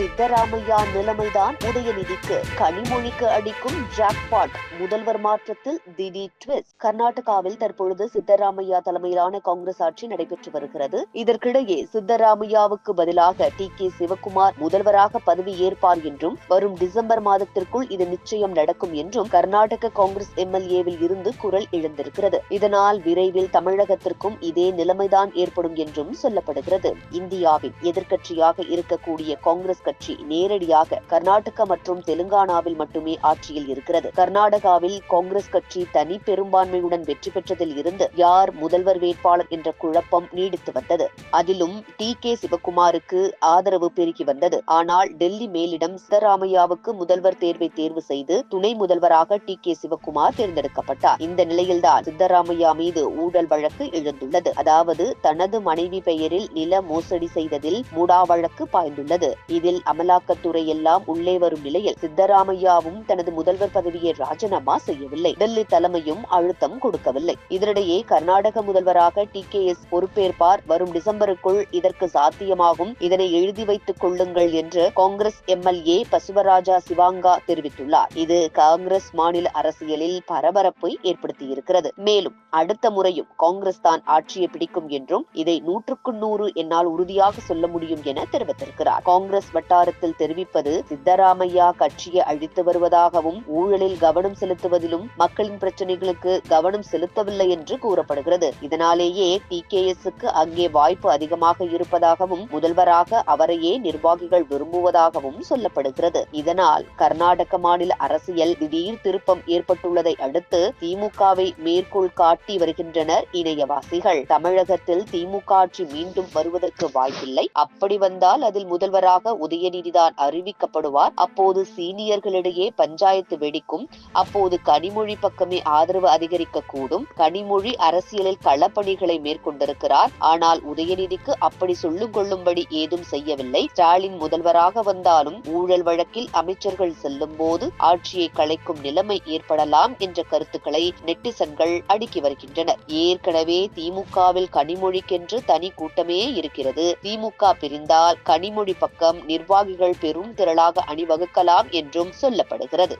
சித்தராமையா நிலைமைதான் உதயநிதிக்கு கனிமொழிக்கு அடிக்கும் ஜாக்பாட் முதல்வர் மாற்றத்தில் திடீர் ட்விஸ்ட் கர்நாடகாவில் தற்பொழுது சித்தராமையா தலைமையிலான காங்கிரஸ் ஆட்சி நடைபெற்று வருகிறது. இதற்கிடையே சித்தராமையாவுக்கு பதிலாக டி கே சிவகுமார் முதல்வராக பதவி ஏற்பார் என்றும் வரும் டிசம்பர் மாதத்திற்குள் இது நிச்சயம் நடக்கும் என்றும் கர்நாடக காங்கிரஸ் எம்எல்ஏவில் இருந்து குரல் எழுந்திருக்கிறது. இதனால் விரைவில் தமிழகத்திற்கும் இதே நிலைமைதான் ஏற்படும் என்றும் சொல்லப்படுகிறது. இந்தியாவின் எதிர்க்கட்சியாக இருக்கக்கூடிய காங்கிரஸ் கட்சி நேரடியாக கர்நாடகா மற்றும் தெலுங்கானாவில் மட்டுமே ஆட்சியில் இருக்கிறது. கர்நாடகாவில் காங்கிரஸ் கட்சி தனி பெரும்பான்மையுடன் வெற்றி பெற்றதில் இருந்து யார் முதல்வர் வேட்பாளர் என்ற குழப்பம் நீடித்து வந்தது. அதிலும் டி. கே. சிவகுமாருக்கு ஆதரவு பெருகி வந்தது. ஆனால் டெல்லி மேலிடம் சித்தராமையாவுக்கு முதல்வர் தேர்வை தேர்வு செய்து துணை முதல்வராக டி. கே. சிவகுமார் தேர்ந்தெடுக்கப்பட்டார். இந்த நிலையில்தான் சித்தராமையா மீது ஊழல் வழக்கு எழுந்துள்ளது. அதாவது தனது மனைவி பெயரில் நில மோசடி செய்ததில் மூடா வழக்கு பாய்ந்துள்ளது. இதில் அமலாக்கத்துறை எல்லாம் உள்ளே வரும் நிலையில் சித்தராமையாவும் தனது முதல்வர் பதவியை ராஜினாமா செய்யவில்லை. டெல்லி தலைமையும் அழுத்தம் கொடுக்கவில்லை. இதனிடையே கர்நாடக முதல்வராக டி கே எஸ் பொறுப்பேற்பார். வரும் டிசம்பருக்குள் இதற்கு சாத்தியமாகும். இதனை எழுதி வைத்துக் கொள்ளுங்கள் என்று காங்கிரஸ் எம்எல்ஏ பசுவராஜா சிவாங்கா தெரிவித்துள்ளார். இது காங்கிரஸ் மாநில அரசியலில் பரபரப்பை ஏற்படுத்தியிருக்கிறது. மேலும் அடுத்த முறையும் காங்கிரஸ் தான் ஆட்சியை பிடிக்கும் என்றும் இதை நூற்றுக்கு நூறு என்னால் உறுதியாக சொல்ல முடியும் என தெரிவித்திருக்கிறார். காங்கிரஸ் வட்டாரத்தில் தெரிவிப்பது சித்தராமையா கட்சியை அழித்து வருவதாகவும் ஊழலில் கவனம் செலுத்துவதிலும் மக்களின் பிரச்சனைகளுக்கு கவனம் செலுத்தவில்லை என்று கூறப்படுகிறது. இதனாலேயே டி கே எஸ்க்கு அங்கே வாய்ப்பு அதிகமாக இருப்பதாகவும் முதல்வராக அவரையே நிர்வாகிகள் விரும்புவதாகவும் சொல்லப்படுகிறது. இதனால் கர்நாடக மாநில அரசியல் திடீர் திருப்பம் ஏற்பட்டுள்ளதை அடுத்து திமுகவை மேற்கோள் காட்டி வருகின்றனர் இணையவாசிகள். தமிழகத்தில் திமுக ஆட்சி மீண்டும் வருவதற்கு வாய்ப்பில்லை. அப்படி வந்தால் அதில் முதல்வராக உதயநிதிதான் அறிவிக்கப்படுவார். அப்போது சீனியர்களிடையே பஞ்சாயத்து வெடிக்கும். அப்போது கனிமொழி பக்கமே ஆதரவு அதிகரிக்க கூடும் கனிமொழி அரசியலில் களப்பணிகளை மேற்கொண்டிருக்கிறார். ஆனால் உதயநிதிக்கு அப்படி சொல்லும் கொள்ளும்படி ஏதும் செய்யவில்லை. ஸ்டாலின் முதல்வராக வந்தாலும் ஊழல் வழக்கில் அமைச்சர்கள் செல்லும் போது ஆட்சியை கலைக்கும் நிலைமை ஏற்படலாம் என்ற கருத்துக்களை நெட்டிசன்கள் அடுக்கி வருகின்றனர். ஏற்கனவே திமுகவில் கனிமொழிக்கென்று தனி கூட்டமே இருக்கிறது. திமுக பிரிந்தால் கனிமொழி பக்கம் நிர்வாகிகள் பெரும் திரளாக அணிவகுக்கலாம் என்றும் சொல்லப்படுகிறது.